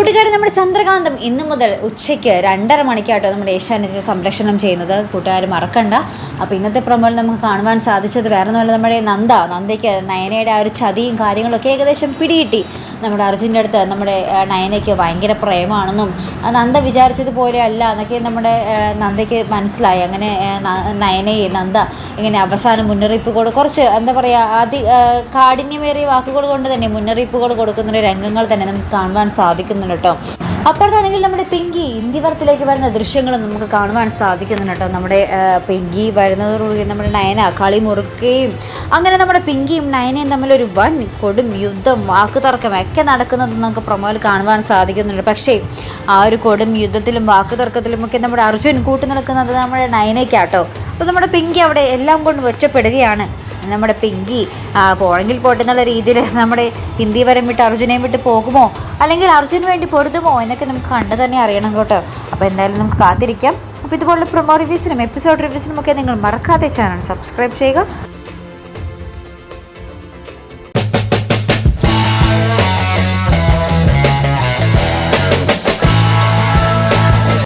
കൂട്ടുകാരെ നമ്മുടെ ചന്ദ്രകാന്തം ഇന്നു മുതൽ ഉച്ചയ്ക്ക് രണ്ടര മണിക്കാട്ടോ നമ്മുടെ ഏഷ്യാനെറ്റിൽ സംരക്ഷണം ചെയ്യുന്നത്. കൂട്ടുകാർ മറക്കണ്ട. അപ്പോൾ ഇന്നത്തെ പ്രമോയിൽ നമുക്ക് കാണുവാൻ സാധിച്ചത് വേറെ ഒന്നുമല്ല നമ്മുടെ നന്ദ. നന്ദയ്ക്ക് നയനയുടെ ആ ഒരു ചതിയും കാര്യങ്ങളൊക്കെ ഏകദേശം പിടികിട്ടി. നമ്മുടെ അർജുന്റെ അടുത്ത് നമ്മുടെ നയനയ്ക്ക് ഭയങ്കര പ്രേമാണെന്നും നന്ദ വിചാരിച്ചതുപോലെ അല്ല എന്നൊക്കെ നമ്മുടെ നന്ദയ്ക്ക് മനസ്സിലായി. അങ്ങനെ നയനയെ നന്ദ ഇങ്ങനെ അവസാന മുന്നറിയിപ്പുകൾ കുറച്ച് എന്താ പറയുക അതി കാഠിന്യമേറിയ വാക്കുകൾ കൊണ്ട് തന്നെ മുന്നറിയിപ്പുകൾ കൊടുക്കുന്ന ഒരു രംഗങ്ങൾ തന്നെ നമുക്ക് കാണുവാൻ സാധിക്കുന്നുണ്ട് കേട്ടോ. അപ്പോഴത്താണെങ്കിൽ നമ്മുടെ പിങ്കി ഇന്ത്യവർത്തിലേക്ക് വരുന്ന ദൃശ്യങ്ങളും നമുക്ക് കാണുവാൻ സാധിക്കുന്നുണ്ട് കേട്ടോ. നമ്മുടെ പിങ്കി വരുന്നതോടുകൂടി നമ്മുടെ നയന കളി മുറുക്കുകയും അങ്ങനെ നമ്മുടെ പിങ്കിയും നയനയും തമ്മിലൊരു വൻ കൊടും യുദ്ധം വാക്കുതർക്കം ഒക്കെ നടക്കുന്നത് നമുക്ക് പ്രൊമോയിൽ കാണുവാൻ സാധിക്കുന്നുണ്ട്. പക്ഷേ ആ ഒരു കൊടും യുദ്ധത്തിലും വാക്കുതർക്കത്തിലും ഒക്കെ നമ്മുടെ അർജുൻ കൂട്ടു നിൽക്കുന്നത് നമ്മുടെ നയനയ്ക്കാട്ടോ. അപ്പോൾ നമ്മുടെ പിങ്കി അവിടെ എല്ലാം കൊണ്ട് ഒറ്റപ്പെടുകയാണ്. നമ്മുടെ പിങ്കി ആ, പോണെങ്കിൽ പോട്ടെ എന്നുള്ള രീതിയിൽ നമ്മുടെ ഹിന്ദി വരം വിട്ട് അർജുനെയും വിട്ട് പോകുമോ? അല്ലെങ്കിൽ അർജുന് വേണ്ടി പൊരുതുമോ? എന്നൊക്കെ നമുക്ക് കണ്ടു തന്നെ അറിയണം കേട്ടോ. അപ്പോൾ എന്തായാലും നമുക്ക് കാത്തിരിക്കാം. അപ്പോൾ ഇതുപോലുള്ള പ്രൊമോ റിവ്യൂസിനും എപ്പിസോഡ് റിവ്യൂസിനും ഒക്കെ നിങ്ങൾ മറക്കാതെ ചാനൽ സബ്സ്ക്രൈബ് ചെയ്യുക.